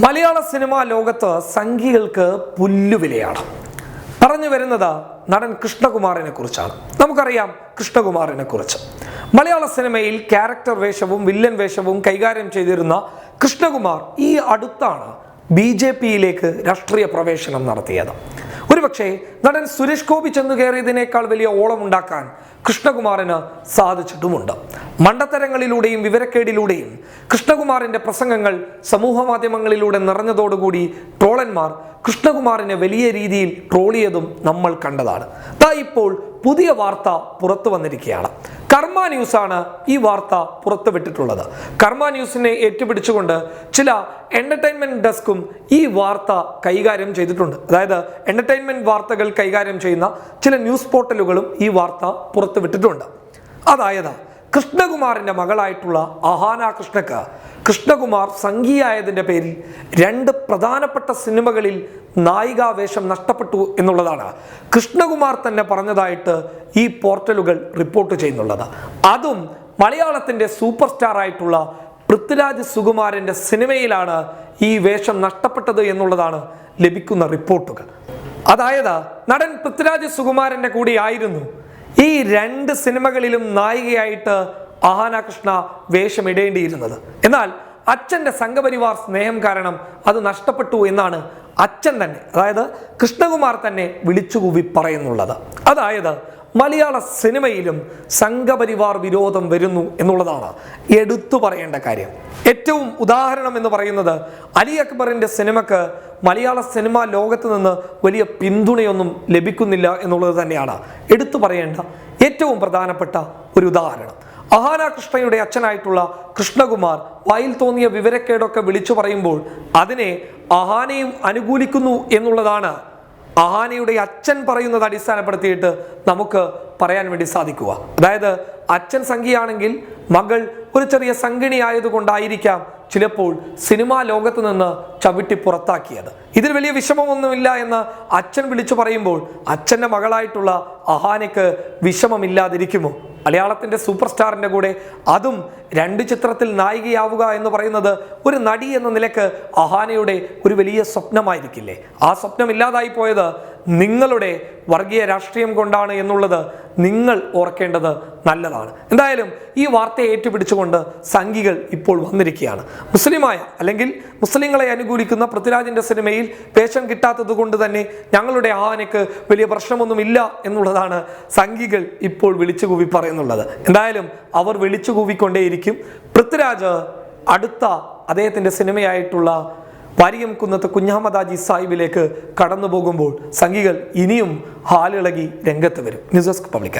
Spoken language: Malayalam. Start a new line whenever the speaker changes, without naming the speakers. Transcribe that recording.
മലയാള സിനിമാ ലോകത്ത് സംഖ്യകൾക്ക് പുല്ലുവിലയാണ്. പറഞ്ഞു വരുന്നത് നടൻ കൃഷ്ണകുമാറിനെ കുറിച്ചാണ്. നമുക്കറിയാം കൃഷ്ണകുമാറിനെ കുറിച്ച്. മലയാള സിനിമയിൽ ക്യാരക്ടർ വേഷവും വില്ലൻ വേഷവും കൈകാര്യം ചെയ്തിരുന്ന കൃഷ്ണകുമാർ ഈ അടുത്താണ് ബി ജെ പിയിലേക്ക് രാഷ്ട്രീയ പ്രവേശനം നടത്തിയത്. ഒരുപക്ഷെ നടൻ സുരേഷ് ഗോപി ചെന്നു കയറിയതിനേക്കാൾ വലിയ ഓളം ഉണ്ടാക്കാൻ കൃഷ്ണകുമാറിന് സാധിച്ചിട്ടുമുണ്ട്. മണ്ടത്തരങ്ങളിലൂടെയും വിവരക്കേടിലൂടെയും കൃഷ്ണകുമാറിന്റെ പ്രസംഗങ്ങൾ സമൂഹ മാധ്യമങ്ങളിലൂടെ നിറഞ്ഞതോടുകൂടി ട്രോളന്മാർ കൃഷ്ണകുമാറിനെ വലിയ രീതിയിൽ ട്രോളിയതും നമ്മൾ കണ്ടതാണ്. താ ഇപ്പോൾ പുതിയ വാർത്ത പുറത്തു വന്നിരിക്കുകയാണ്. കർമ്മ ന്യൂസാണ് ഈ വാർത്ത പുറത്തുവിട്ടിട്ടുള്ളത്. കർമ്മ ന്യൂസിനെ ഏറ്റുപിടിച്ചുകൊണ്ട് ചില എന്റർടൈൻമെന്റ് ഡെസ്കും ഈ വാർത്ത കൈകാര്യം ചെയ്തിട്ടുണ്ട്. അതായത് എന്റർടൈൻമെന്റ് വാർത്തകൾ കൈകാര്യം ചെയ്യുന്ന ചില ന്യൂസ് പോർട്ടലുകളും ഈ വാർത്ത പുറത്തുവിട്ടിട്ടുണ്ട്. അതായത് കൃഷ്ണകുമാറിന്റെ മകളായിട്ടുള്ള അഹാന കൃഷ്ണക്ക് കൃഷ്ണകുമാർ സംഘിയായതിന്റെ പേരിൽ രണ്ട് പ്രധാനപ്പെട്ട സിനിമകളിൽ നായികാവേഷം നഷ്ടപ്പെട്ടു എന്നുള്ളതാണ്. കൃഷ്ണകുമാർ തന്നെ പറഞ്ഞതായിട്ട് ഈ പോർട്ടലുകൾ റിപ്പോർട്ട് ചെയ്യുന്നുള്ളത്. അതും മലയാളത്തിന്റെ സൂപ്പർ സ്റ്റാർ ആയിട്ടുള്ള പൃഥ്വിരാജ് സുകുമാരന്റെ സിനിമയിലാണ് ഈ വേഷം നഷ്ടപ്പെട്ടത് എന്നുള്ളതാണ് ലഭിക്കുന്ന റിപ്പോർട്ടുകൾ. അതായത് നടൻ പൃഥ്വിരാജ് സുകുമാരന്റെ കൂടെ ആയിരുന്നു ഈ രണ്ട് സിനിമകളിലും നായികയായിട്ട് ആഹാന കൃഷ്ണ വേഷമിടേണ്ടിയിരുന്നത്. എന്നാൽ അച്ഛന്റെ സംഘപരിവാർ സ്നേഹം കാരണം അത് നഷ്ടപ്പെട്ടു എന്നാണ് അച്ഛൻ തന്നെ അതായത് കൃഷ്ണകുമാർ തന്നെ വിളിച്ചുകൂവി പറയുന്നുള്ളത്. അതായത് മലയാള സിനിമയിലും സംഘപരിവാർ വിരോധം വരുന്നു എന്നുള്ളതാണ് എടുത്തു പറയേണ്ട കാര്യം. ഏറ്റവും ഉദാഹരണം എന്ന് പറയുന്നത് അലി അക്ബറിന്റെ സിനിമക്ക് മലയാള സിനിമാ ലോകത്ത് നിന്ന് വലിയ പിന്തുണയൊന്നും ലഭിക്കുന്നില്ല എന്നുള്ളത് തന്നെയാണ് എടുത്തു പറയേണ്ട ഏറ്റവും പ്രധാനപ്പെട്ട ഒരു ഉദാഹരണം. അഹാന കൃഷ്ണയുടെ അച്ഛനായിട്ടുള്ള കൃഷ്ണകുമാർ വായിൽ തോന്നിയ വിവരക്കേടൊക്കെ വിളിച്ചു പറയുമ്പോൾ അതിനെ അഹാനയും അനുകൂലിക്കുന്നു എന്നുള്ളതാണ് അഹാനയുടെ അച്ഛൻ പറയുന്നത് അടിസ്ഥാനപ്പെടുത്തിയിട്ട് നമുക്ക് പറയാൻ വേണ്ടി സാധിക്കുക. അതായത് അച്ഛൻ സംഖ്യയാണെങ്കിൽ മകൾ ഒരു ചെറിയ സംഗിണി ആയതുകൊണ്ടായിരിക്കാം ചിലപ്പോൾ സിനിമാ ലോകത്ത് നിന്ന് ചവിട്ടി പുറത്താക്കിയത്. ഇതിൽ വലിയ വിഷമമൊന്നുമില്ല എന്ന് അച്ഛൻ വിളിച്ചു പറയുമ്പോൾ അച്ഛന്റെ മകളായിട്ടുള്ള അഹാനയ്ക്ക് വിഷമമില്ലാതിരിക്കുമോ? മലയാളത്തിന്റെ സൂപ്പർ സ്റ്റാറിന്റെ കൂടെ അതും രണ്ട് ചിത്രത്തിൽ നായികയാവുക എന്ന് പറയുന്നത് ഒരു നടി എന്ന നിലയ്ക്ക് അഹാനയുടെ ഒരു വലിയ സ്വപ്നമായിരിക്കില്ലേ? ആ സ്വപ്നം ഇല്ലാതായി പോയത് നിങ്ങളുടെ വർഗീയ രാഷ്ട്രീയം കൊണ്ടാണ് എന്നുള്ളത് നിങ്ങൾ ഓർക്കേണ്ടത് നല്ലതാണ്. എന്തായാലും ഈ വാർത്തയെ ഏറ്റുപിടിച്ചുകൊണ്ട് സംഘികൾ ഇപ്പോൾ വന്നിരിക്കുകയാണ്. മുസ്ലിമായ അല്ലെങ്കിൽ മുസ്ലിങ്ങളെ അനുകൂലിക്കുന്ന പൃഥ്വിരാജിന്റെ സിനിമയിൽ വേഷം കിട്ടാത്തത് കൊണ്ട് തന്നെ ഞങ്ങളുടെ ആവനയ്ക്ക് വലിയ പ്രശ്നമൊന്നുമില്ല എന്നുള്ളതാണ് സംഘികൾ ഇപ്പോൾ വിളിച്ചു കൂവി പറയുന്നുള്ളത്. എന്തായാലും അവർ വിളിച്ചു കൂവിക്കൊണ്ടേയിരിക്കും പൃഥ്വിരാജ് അടുത്ത അദ്ദേഹത്തിന്റെ സിനിമയായിട്ടുള്ള വാരിയം കുന്നത്ത് കുഞ്ഞാമദാജി സാഹിബിലേക്ക് കടന്നു പോകുമ്പോൾ സംഘികൾ ഇനിയും ഹാലിളകി രംഗത്ത് വരും. News desk public